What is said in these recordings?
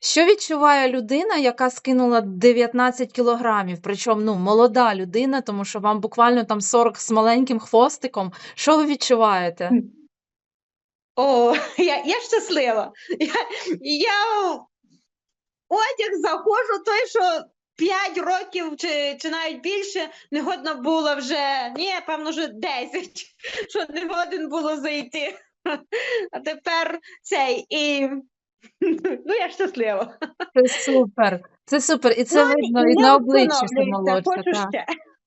Що відчуває людина, яка скинула 19 кілограмів? Причому ну, молода людина, тому що вам буквально там 40 з маленьким хвостиком. Що ви відчуваєте? О, я, я щаслива. Я, я одяг заходжу, той, що 5 років чи, чи навіть більше не годно було вже, ні, певно, вже 10, що не годен було зайти. А тепер цей і ну я щаслива. Це супер. Це супер. І це Ну, видно і на обличчі, молодша. хочу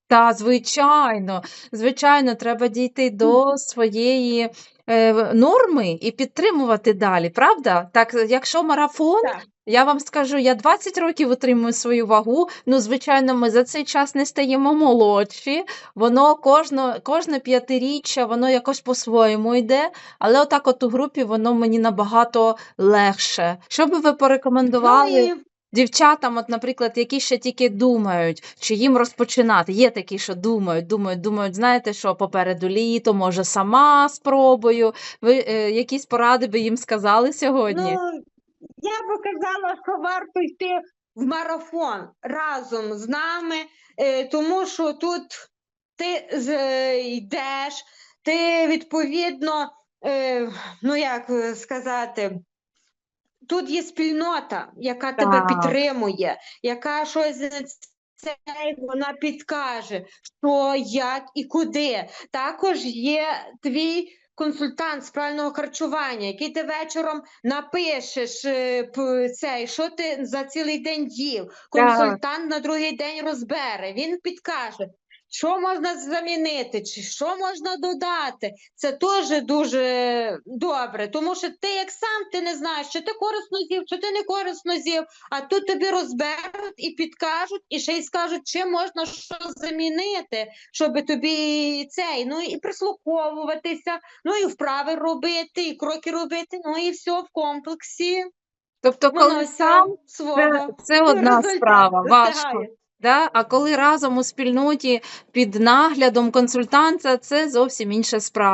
Та, звичайно, звичайно, треба дійти до своєї е, норми і підтримувати далі, правда? Так, якщо марафон, Так. Я вам скажу, я 20 років утримую свою вагу. Ну, звичайно, ми за цей час не стаємо молодші. Воно кожно, кожне п'ятиріччя, воно якось по-своєму йде, але отак от у групі воно мені набагато легше. Що би ви порекомендували? Ну, Дівчатам, от, наприклад, які ще тільки думають, чи їм розпочинати. Є такі, що думають, думають, думають, знаєте, що попереду літо, може, сама спробую. Ви е, якісь поради би їм сказали сьогодні? Ну, я би казала, що варто йти в марафон разом з нами, е, тому що тут ти е, йдеш, ти відповідно, е, ну як сказати, тут є спільнота, яка тебе підтримує, яка щось цей вона підкаже, що, як і куди. Також є твій консультант з правильного харчування, який ти вечором напишеш е, цей, що ти за цілий день їв. Консультант на другий день розбере, він підкаже. Що можна замінити, чи що можна додати, це теж дуже добре, тому що ти як сам ти не знаєш, чи ти корисно з'їв, чи ти не корисно з'їв, а тут тобі розберуть і підкажуть, і ще й скажуть, чим можна що замінити, щоб тобі цей, ну і прислуховуватися, ну і вправи робити, і кроки робити, ну і все в комплексі. Тобто, коли сам, це, це одна результат справа, важко. Да? А коли разом у спільноті під наглядом консультанта, це зовсім інша справа.